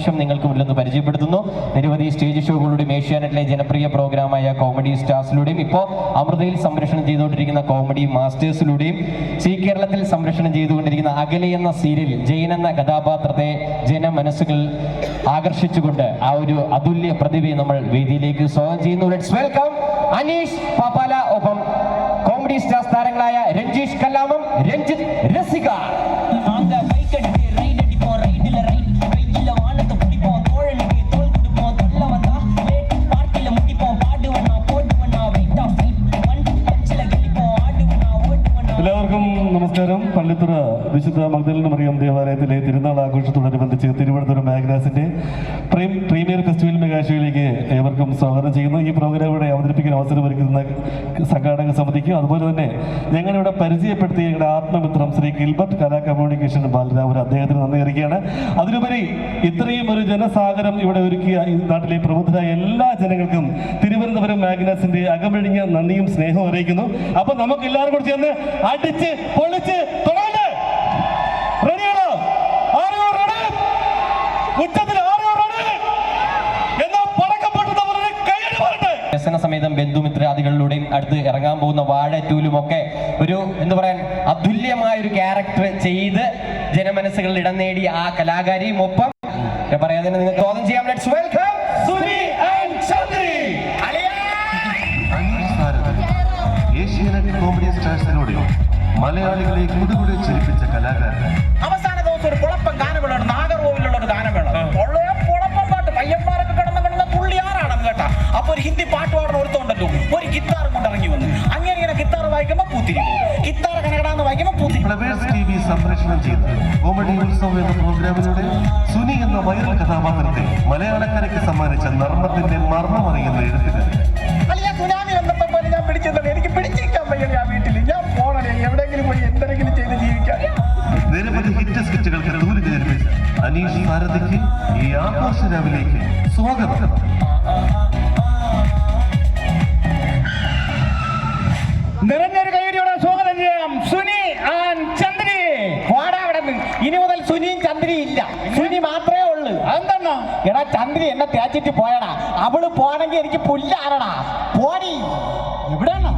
നിമിഷം നിങ്ങൾക്ക് മുന്നിലൊന്ന് പരിചയപ്പെടുത്തുന്നു. നിരവധി സ്റ്റേജ് ഷോകളിലൂടെയും ഏഷ്യാനെറ്റിലെ ജനപ്രിയ പ്രോഗ്രാമായ കോമഡി സ്റ്റാർസിലൂടെയും ഇപ്പോൾ അമൃതയിൽ സംരക്ഷണം ചെയ്തുകൊണ്ടിരിക്കുന്ന കോമഡി മാസ്റ്റേഴ്സിലൂടെയും സി കേരളത്തിൽ സംരക്ഷണം ചെയ്തുകൊണ്ടിരിക്കുന്ന അകലെ എന്ന സീരിയൽ ജയൻ എന്ന കഥാപാത്രത്തെ ജനമനസ്സുകൾ ആകർഷിച്ചുകൊണ്ട് ആ ഒരു അതുല്യ പ്രതിഭയെ നമ്മൾ വേദിയിലേക്ക് സ്വാഗതം ചെയ്യുന്നു. Let's welcome Aneesh Pappala. ഒപ്പം കോമഡി സ്റ്റാർ താരങ്ങളായ രഞ്ജീഷ് കല്ലാമം രഞ്ജിത്ത് രസിക. പള്ളിത്തുറ വിശുദ്ധ മഗ്ദലിന് മറിയം ദേവാലയത്തിലെ തിരുനാൾ ആഘോഷത്തോടനുബന്ധിച്ച് തിരുവനന്തപുരം മാഗ്നാസിന്റെ പ്രീം പ്രീമിയർ ഫെസ്റ്റിവൽ മെഗാഷോയിലേക്ക് ഏവർക്കും സ്വാഗതം ചെയ്യുന്നു. ഈ പ്രോഗ്രാം ഇവിടെ അവതരിപ്പിക്കാൻ അവസരമൊരുക്കുന്ന സംഘാടക സമിതിക്കും അതുപോലെ തന്നെ ഞങ്ങളിവിടെ പരിചയപ്പെടുത്തിയ ആത്മമിത്രം ശ്രീ ഗിൽബർട്ട് കലാ കമ്മ്യൂണിക്കേഷൻ ബാലരാമൻ അദ്ദേഹത്തിന് നന്ദി അറിയിക്കുകയാണ്. അതിലുപരി ഇത്രയും ഒരു ജനസാഗരം ഇവിടെ ഒരുക്കിയ ഈ നാട്ടിലെ പ്രമുഖരായ എല്ലാ ജനങ്ങൾക്കും തിരുവനന്തപുരം മാഗ്നസിന്റെ അകമഴിഞ്ഞ നന്ദിയും സ്നേഹവും അറിയിക്കുന്നു. അപ്പൊ നമുക്ക് എല്ലാവരും കൂടി ചേർന്ന് അടിച്ച് പൊളിച്ച് സമേതം ബന്ധുമിത്രാദികളിലൂടെയും അടുത്ത് ഇറങ്ങാൻ പോകുന്ന വാഴ ടൂലും ഒക്കെ ഒരു എന്താ പറയാൻ അതുല്യമായ ഒരു ക്യാരക്ടർ ചെയ്ത് ജനമനസ്സുകളിൽ ഇടം നേടിയ ആ കലാകാരിയും ഒപ്പം പറയാതെ നിങ്ങൾക്ക് ചോദ്യം ചെയ്യാം. Let's welcome Suni and Chandri. Aneesh Bharathi Asianet comedy സ്റ്റാർസിലൂടെ മലയാളികളെ കുടുകുടെ ചിരിപ്പിച്ച കലാകാരൻ. അവസാന ദിവസം ഒരു കുളപ്പം അപ്പൊ ഒരു ഹിന്ദി പാട്ട് പാടുന്ന ഒരുത്തുണ്ടല്ലോ ഒരു ഗിത്താർ കൊണ്ട് ഇറങ്ങി വന്നു. അങ്ങനെ ഇങ്ങനെ ഗിത്താർ വായിക്കുമ്പോ പൂത്തിരി ഗിത്താർ കനകടാന്ന് വായിക്കുമ്പോ പൂത്തിരി ഫ്ലവേഴ്സ് ടി വി സംപ്രേഷണം ചെയ്ത കോമഡി ഉത്സവം എന്ന പ്രോഗ്രാമിലൂടെ സുനി എന്ന വൈറൽ കഥാപാത്രത്തെ മലയാളക്കരയ്ക്ക് സമ്മാനിച്ച നർമ്മത്തിന്റെ മർമ്മം അറിയുന്ന എഴുത്തുകാരൻ അല്ലെങ്കിൽ സുനാമി വന്നപ്പോ പോലെ ഞാൻ പിടിച്ചത് എനിക്ക് പിടിച്ചിരിക്കാൻ വയ്യ ആ വീട്ടിൽ ഞാൻ പോണേ എവിടെയെങ്കിലും പോയി എന്തെങ്കിലും ചെയ്ത് ജീവിക്കാൻ. നിരവധി ഹിറ്റ് സ്കിറ്റുകൾക്ക് തൂരി നേരിപ്പിച്ച അനീഷ് ഭാരതിക്ക് ഈ ആഘോഷ രാവിലേക്ക് സ്വാഗതം. എടാ ചന്ദ്രി എന്നെ തേച്ചിട്ട് പോയടാ. അവൾ പോണെങ്കിൽ എനിക്ക് പുല്ലാരടാ. പോടി. എവിടെയാണ്?